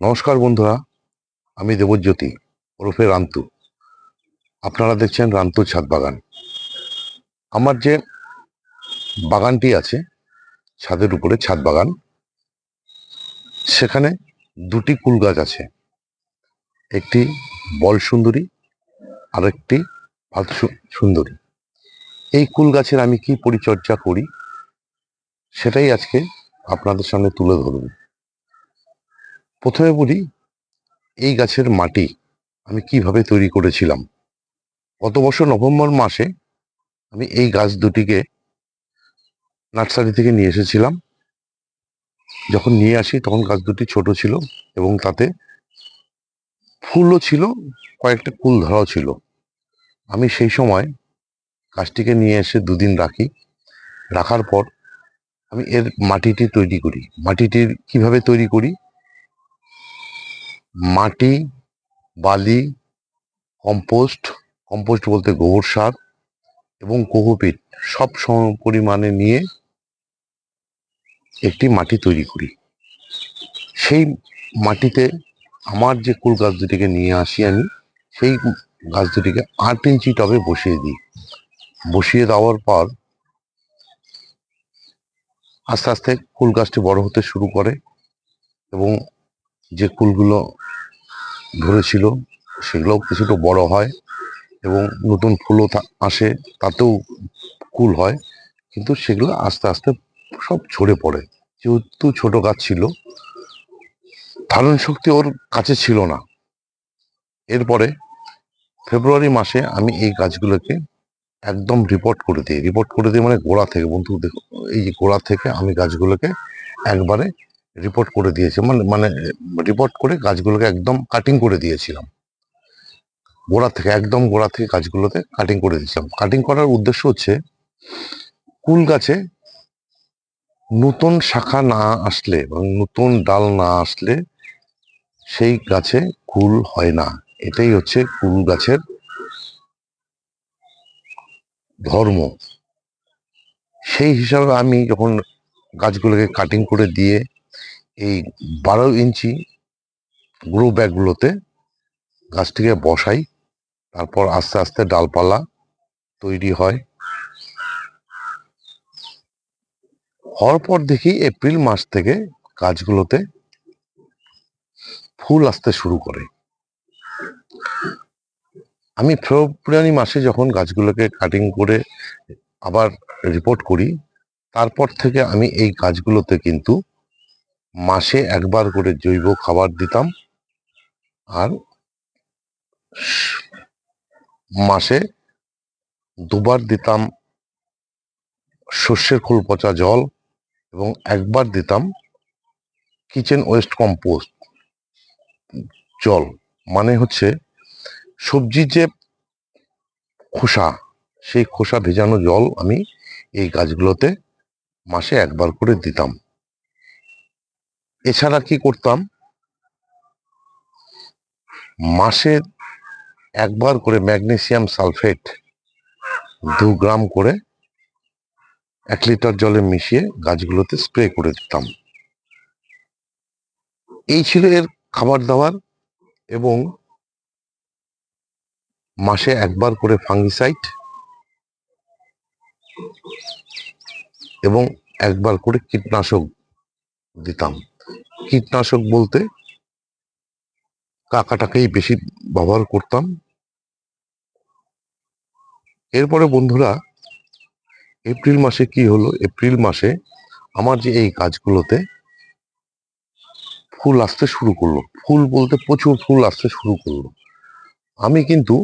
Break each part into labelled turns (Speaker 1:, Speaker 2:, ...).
Speaker 1: নমস্কার বন্ধুরা, আমি দেবজ্যোতি ওরফে রান্তু আপনারা দেখছেন রান্তুর ছাদ বাগান। আমার যে বাগানটি আছে, ছাদের উপরে ছাদ বাগান, সেখানে দুটি কুল গাছ আছে। একটি বল সুন্দরী আর একটি ভাত সুন্দরী। এই কুল গাছের আমি কি পরিচর্যা করি, সেটাই আজকে আপনাদের সামনে তুলে ধরব। প্রথমে বলি, এই গাছের মাটি আমি কীভাবে তৈরি করেছিলাম? গত বছর নভেম্বর মাসে আমি এই গাছ দুটিকে নার্সারি থেকে নিয়ে এসেছিলাম। যখন নিয়ে আসি তখন গাছ দুটি ছোট ছিল এবং তাতে ফুলও ছিল, কয়েকটা কুল ধরাও ছিল। আমি সেই সময় গাছটিকে নিয়ে এসে দুদিন রাখি। রাখার পর আমি এর মাটিটি তৈরি করি। মাটিটির কীভাবে তৈরি করি? মাটি, বালি, কম্পোস্ট কম্পোস্ট বলতে গোবর সার এবং কোকোপিট সব সম পরিমাণে নিয়ে একটি মাটি তৈরি করি। সেই মাটিতে আমার যে কুল গাছ দুটিকে নিয়ে আসি আমি, সেই গাছ দুটিকে আট ইঞ্চি টবে বসিয়ে দিই। বসিয়ে দেওয়ার পর আস্তে আস্তে কুল গাছটি বড় হতে শুরু করে এবং যে কুলগুলো ধরেছিল সেগুলোও কিছুটা বড় হয় এবং নতুন ফুলও আসে, তাতেও কুল হয়, কিন্তু সেগুলো আস্তে আস্তে সব ঝরে পড়ে। যেহেতু ছোট গাছ ছিল, ধারণ শক্তি ওর কাছে ছিল না। এরপরে ফেব্রুয়ারি মাসে আমি এই গাছগুলোকে একদম রিপোর্ট করে দিই। রিপোর্ট করে দিই মানে গোড়া থেকে, বন্ধু, দেখো, এই গোড়া থেকে আমি গাছগুলোকে একবারে রিপোর্ট করে দিয়েছি। মানে মানে রিপোর্ট করে গাছগুলোকে একদম কাটিং করে দিয়েছিলাম। গোড়া থেকে, একদম গোড়া থেকে গাছগুলোতে কাটিং করে দিয়েছিলাম। কাটিং করার উদ্দেশ্য হচ্ছে, কুল গাছে নতুন শাখা না আসলে এবং নতুন ডাল না আসলে সেই গাছে কুল হয় না। এটাই হচ্ছে কুল গাছের ধর্ম। সেই হিসাবে আমি যখন গাছগুলোকে কাটিং করে দিয়ে এই বারো ইঞ্চি গ্রো ব্যাগগুলোতে গাছটিকে বসাই, তারপর আস্তে আস্তে ডালপালা তৈরি হয়। হওয়ার পর দেখি এপ্রিল মাস থেকে গাছগুলোতে ফুল আসতে শুরু করে। আমি ফেব্রুয়ারি মাসে যখন গাছগুলোকে কাটিং করে আবার রিপোর্ট করি, তারপর থেকে আমি এই গাছগুলোতে কিন্তু মাসে একবার করে জৈব খাবার দিতাম আর মাসে দুবার দিতাম শস্যের খোল পচা জল এবং একবার দিতাম কিচেন ওয়েস্ট কম্পোস্ট জল। মানে হচ্ছে সবজির যে খোসা, সেই খোসা ভেজানো জল আমি এই গাছগুলোতে মাসে একবার করে দিতাম। এছাড়া কি করতাম? মাসে একবার করে ম্যাগনেসিয়াম সালফেট দু গ্রাম করে এক লিটার জলে মিশিয়ে গাছগুলোতে স্প্রে করে দিতাম। এই ছিল এর খাবার দাবার এবং মাসে একবার করে ফাঙ্গিসাইড এবং একবার করে কীটনাশক দিতাম। কীটনাশক বলতে কাকাটাকেই বেশি ব্যবহার করতাম। এরপরে বন্ধুরা, এপ্রিল মাসে কি হলো? এপ্রিল মাসে আমার যে এই গাছগুলোতে ফুল আসতে শুরু করল। ফুল বলতে প্রচুর ফুল আসতে শুরু করল। আমি কিন্তু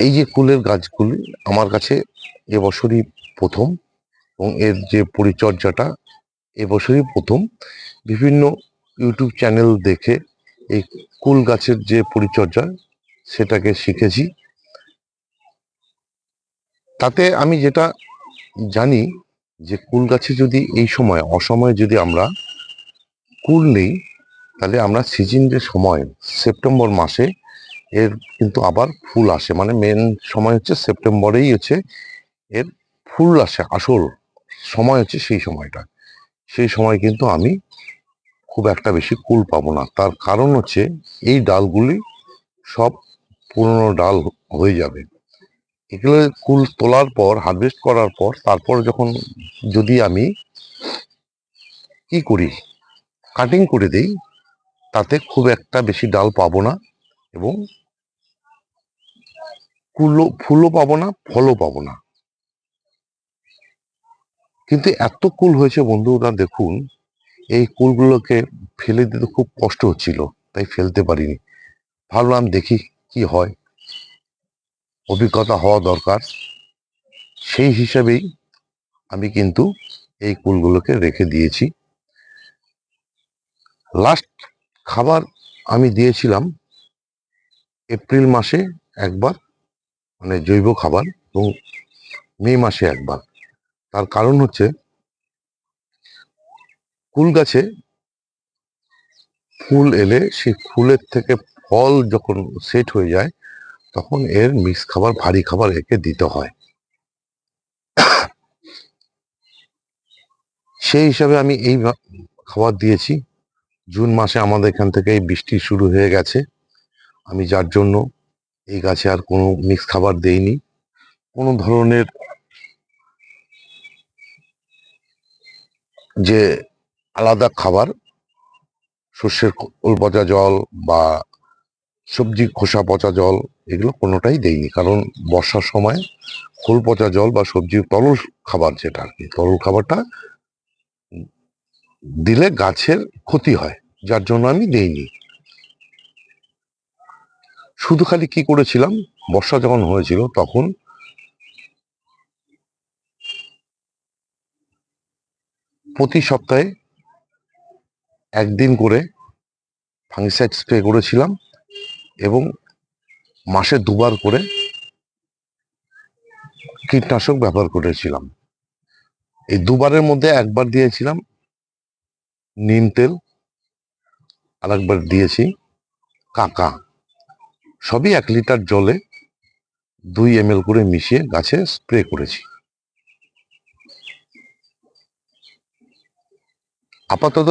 Speaker 1: এই যে কুলের গাছগুলি আমার কাছে এবছরই প্রথম এবং এর যে পরিচর্যাটা এবছরই প্রথম। বিভিন্ন ইউটিউব চ্যানেল দেখে এই কুল গাছের যে পরিচর্যা, সেটাকে শিখেছি। তাতে আমি যেটা জানি যে কুল গাছে যদি এই সময়, অসময়ে যদি আমরা কুল নেই, তাহলে আমরা সিজন যে সময়, সেপ্টেম্বর মাসে এর কিন্তু আবার ফুল আসে। মানে মেন সময় হচ্ছে সেপ্টেম্বরেই হচ্ছে এর ফুল আসে, আসল সময় হচ্ছে সেই সময়টা। সেই সময় কিন্তু আমি খুব একটা বেশি কুল পাবো না। তার কারণ হচ্ছে এই ডালগুলি সব পুরনো ডাল হয়ে যাবে। এগুলো কুল তোলার পর হারভেস্ট করার পর, তারপর যখন যদি আমি কি করি কাটিং করে দেই, তাতে খুব একটা বেশি ডাল পাবো না এবং কুলও, ফুলও পাবো না, ফলও পাবো না। কিন্তু এত কুল হয়েছে বন্ধুরা, দেখুন, এই কুলগুলোকে ফেলে দিতে খুব কষ্ট হচ্ছিল, তাই ফেলতে পারিনি। ভাবলাম দেখি কি হয়। অভিজ্ঞতা হওয়া দরকার। সেই হিসাবেই আমি কিন্তু এই কুলগুলোকে রেখে দিয়েছি। লাস্ট খাবার আমি দিয়েছিলাম এপ্রিল মাসে একবার মানে জৈব খাবার, এবং মে মাসে একবার। তার কারণ হচ্ছে ফুল গাছে ফুল এলে সেই ফুলের থেকে ফল যখন সেট হয়ে যায়, তখন এর মিক্স খাবার, ভারী খাবার একে দিতে হয়। সেই হিসাবে আমি এই খাবার দিয়েছি। জুন মাসে আমাদের এখান থেকে এই বৃষ্টি শুরু হয়ে গেছে। আমি যার জন্য এই গাছে আর কোনো মিক্স খাবার দেইনি। কোনো ধরনের যে আলাদা খাবার শস্যের খোল পচা জল বা সবজি খোসা পচা জল, এগুলো কোনোটাই দেইনি। কারণ বর্ষার সময় খোল পচা জল বা সবজির তরল খাবার যেটা আর কি, তরল খাবারটা দিলে গাছের ক্ষতি হয়, যার জন্য আমি দেইনি। শুধু খালি কি করেছিলাম? বর্ষা যখন হয়েছিল তখন প্রতি সপ্তাহে একদিন করে ফাঙ্গিসাইড স্প্রে করেছিলাম এবং মাসে দুবার করে কীটনাশক ব্যবহার করেছিলাম। এই দুবারের মধ্যে একবার দিয়েছিলাম, নিম তেল আর একবার দিয়েছি কাকা। সবই এক লিটার জলে দুই এম করে মিশিয়ে গাছে স্প্রে করেছি। আপাতত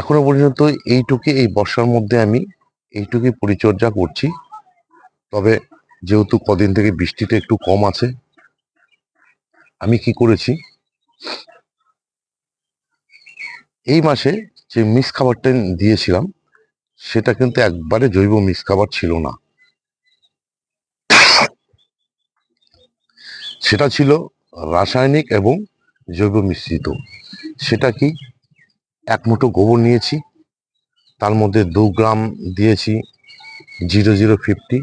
Speaker 1: এখনও পর্যন্ত এইটুকু এই বর্ষার মধ্যে আমি এইটুকুই পরিচর্যা করছি। তবে যেহেতু কদিন থেকে বৃষ্টিটা একটু কম আছে, আমি কি করেছি? এই মাসে যে মিক্স খাবারটা দিয়েছিলাম, সেটা কিন্তু একবারে জৈব মিক্স খাবার ছিল না। সেটা ছিল রাসায়নিক এবং জৈব মিশ্রিত। সেটা কি? এক মুঠো গোবর নিয়েছি, তার মধ্যে দু গ্রাম দিয়েছি জিরো জিরো ফিফটি,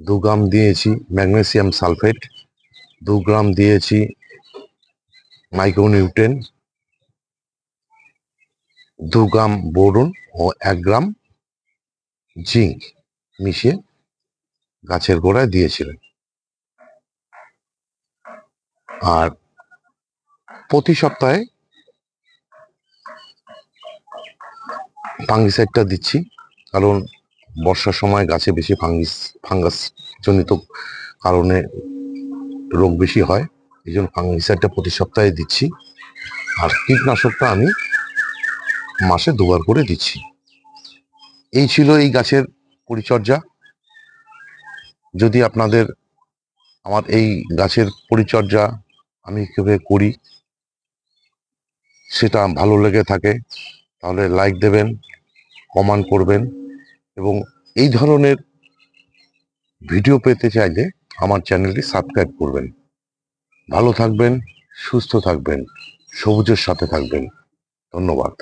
Speaker 1: দু গ্রাম দিয়েছি ম্যাগনেসিয়াম সালফেট, দু গ্রাম দিয়েছি মাইক্রোনিউট্রেন, দু গ্রাম বোরন ও এক গ্রাম জিঙ্ক মিশিয়ে গাছের গোড়ায় দিয়েছিলেন। আর সপ্তাহে ফাঙ্গিসাইডটা দিচ্ছি। কারণ বর্ষার সময় গাছে বেশি ফাঙ্গিস ফাঙ্গাস জনিত কারণে রোগ বেশি হয়। এই জন্য ফাঙ্গিসাইডটা প্রতি সপ্তাহে দিচ্ছি। আর কীটনাশকটা আমি মাসে দুবার করে দিচ্ছি। এই ছিল এই গাছের পরিচর্যা। যদি আপনাদের আমার এই গাছের পরিচর্যা আমি কীভাবে করি সেটা ভালো লেগে থাকে, তাহলে লাইক দেবেন কমান করবেন এবং এই ধরনের ভিডিও পেতে চাইলে আমার চ্যানেলটি সাবস্ক্রাইব করবেন। ভালো থাকবেন, সুস্থ থাকবেন, সবুজের সাথে থাকবেন। ধন্যবাদ।